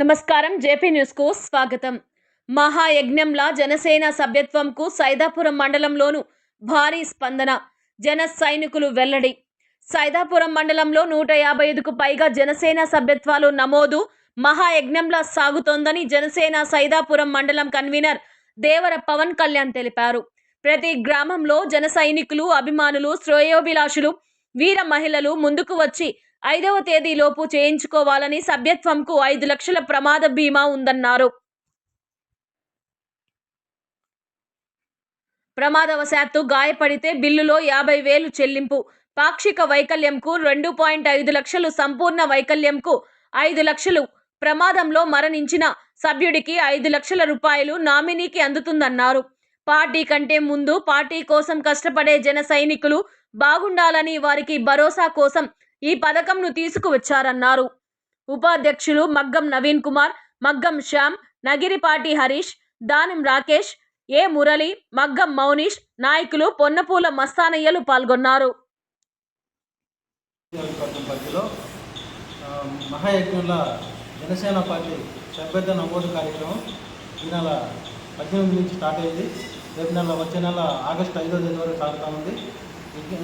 నమస్కారం జేపీ న్యూస్కు స్వాగతం. మహాయజ్ఞంలా జనసేన సభ్యత్వంకు సైదాపురం మండలంలోను భారీ స్పందన. జన సైనికులు వెల్లడి. సైదాపురం మండలంలో నూట యాభై ఐదుకు పైగా జనసేన సభ్యత్వాలు నమోదు. మహాయజ్ఞంలా సాగుతోందని జనసేన సైదాపురం మండలం కన్వీనర్ దేవర పవన్ కళ్యాణ్ తెలిపారు. ప్రతి గ్రామంలో జన సైనికులు అభిమానులు శ్రేయోభిలాషులు వీర మహిళలు ముందుకు వచ్చి ఐదవ తేదీలోపు చేయించుకోవాలని సభ్యత్వంకు ఐదు లక్షల ప్రమాద బీమా ఉందన్నారు. ప్రమాదవశాత్తు గాయపడితే బిల్లులో యాభై వేలు చెల్లింపు. పాక్షిక వైకల్యంకు రెండు పాయింట్ ఐదు లక్షలు సంపూర్ణ వైకల్యంకు ఐదు లక్షలు. ప్రమాదంలో మరణించిన సభ్యుడికి ఐదు లక్షల రూపాయలు నామినీకి అందుతుందన్నారు. పార్టీ కంటే ముందు పార్టీ కోసం కష్టపడే జన సైనికులు బాగుండాలని వారికి భరోసా కోసం ఈ పథకంను తీసుకువచ్చారన్నారు. ఉపాధ్యక్షులు మగ్గం నవీన్ కుమార్ మగ్గం శ్యామ్ నగిరిపాటి హరీష్ దానిం రాకేష్ ఏ మురళి మగ్గం మౌనీష్ నాయకులు పొన్నపూల మస్తానయ్యలు పాల్గొన్నారు. మహాయజ్ఞంలో జనసేన పార్టీ సభ్యత్వ నమోదు కార్యక్రమం ఈ నెల పద్దెనిమిది నుంచి స్టార్ట్ అయింది. రేపు నెల వచ్చే నెల ఆగస్టు ఐదో తేదీ వరకు సాగుతూ ఉంది.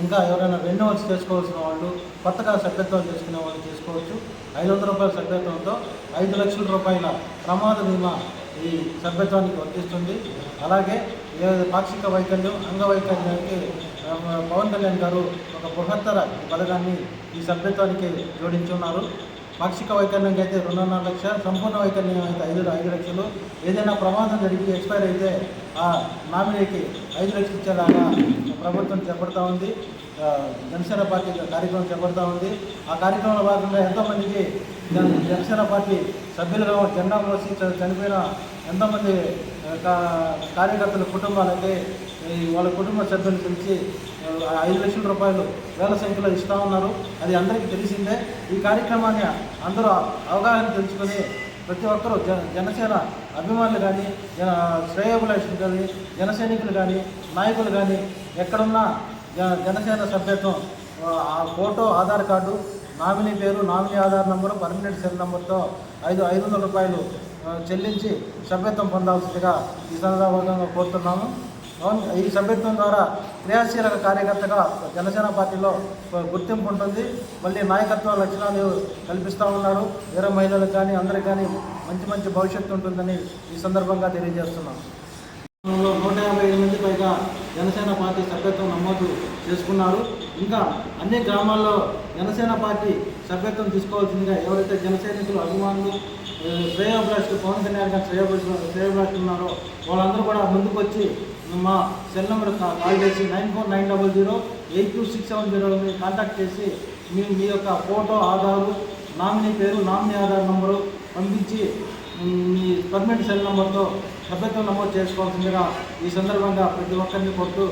ఇంకా ఎవరైనా రెన్యువల్స్ చేసుకోవాల్సిన వాళ్ళు కొత్తగా సభ్యత్వం చేసుకునే వాళ్ళు చేసుకోవచ్చు. ఐదు వందల రూపాయల సభ్యత్వంతో ఐదు లక్షల రూపాయల ప్రమాద బీమా ఈ సభ్యత్వానికి వర్తిస్తుంది. అలాగే పాక్షిక వైకల్యం అంగవైకల్యానికి పవన్ కళ్యాణ్ గారు ఒక బృహత్తర పథకాన్ని ఈ సభ్యత్వానికి జోడించున్నారు. పాక్షిక వైకల్యంకి అయితే రెండున్నర లక్ష సంపూర్ణ వైకల్యం అయితే ఐదు ఐదు లక్షలు. ఏదైనా ప్రమాదం జరిగి ఎక్స్పైర్ అయితే నామినీకి ఐదు లక్షలు ఇచ్చేలాగా ప్రభుత్వం చేపడతా ఉంది. జనసేన పార్టీ కార్యక్రమం చేపడతా ఉంది. ఆ కార్యక్రమంలో భాగంగా ఎంతోమందికి జనసేన పార్టీ సభ్యులుగా జెండా మోసి చనిపోయిన ఎంతోమంది కా- కార్యకర్తల కుటుంబాలైతే వాళ్ళ కుటుంబ సభ్యులు పిలిచి ఐదు లక్షల రూపాయలు వేల సంఖ్యలో ఇస్తూ ఉన్నారు. అది అందరికీ తెలిసిందే. ఈ కార్యక్రమాన్ని అందరూ అవగాహన తెలుసుకొని ప్రతి ఒక్కరూ జన జనసేన అభిమానులు కానీ జన శ్రేయోభిలాషులు కానీ జన సైనికులు కానీ నాయకులు కానీ ఎక్కడున్నా జ- జనసేన సభ్యత్వం ఆ, ఫోటో ఆధార్ కార్డు నామినీ పేరు nominee Aadhaar number permanent cell నెంబర్తో ఐదు ఐదు వందల రూపాయలు చెల్లించి సభ్యత్వం పొందాల్సిందిగా ఈ సందర్భంగా కోరుతున్నాము. అవును ఈ సభ్యత్వం ద్వారా క్రియాశీలక కార్యకర్తగా జనసేన పార్టీలో గుర్తింపు ఉంటుంది. మళ్ళీ నాయకత్వ లక్షణాలు కల్పిస్తూ ఉన్నారు వేరే మహిళలకు కానీ అందరికి కానీ మంచి మంచి భవిష్యత్తు ఉంటుందని ఈ సందర్భంగా తెలియజేస్తున్నాం. నూట యాభై ఐదు మంది పైగా జనసేన పార్టీ సభ్యత్వం నమోదు చేసుకున్నారు. ఇంకా అన్ని గ్రామాల్లో జనసేన పార్టీ సభ్యత్వం తీసుకోవాల్సిందిగా ఎవరైతే జనసైనికులు అభిమానులు ఏ, శ్రేయోభిలాషులు పవన్ కళ్యాణ్ గారు శ్రేయోభిలాషులు శ్రేయోభిలాషులు ఉన్నారో వాళ్ళందరూ కూడా ముందుకు వచ్చి మా సెల్ నెంబర్ కాల్ చేసి nine four nine double zero eight two six seven zero contact చేసి మీ మీ యొక్క ఫోటో ఆధారు నామినీ పేరు నామినీ ఆధార్ నెంబరు పంపించి మీ పర్మనెంట్ సెల్ నెంబర్తో సభ్యత్వం నమోదు చేసుకోవాల్సిందిగా ఈ సందర్భంగా ప్రతి ఒక్కరిని కొట్టు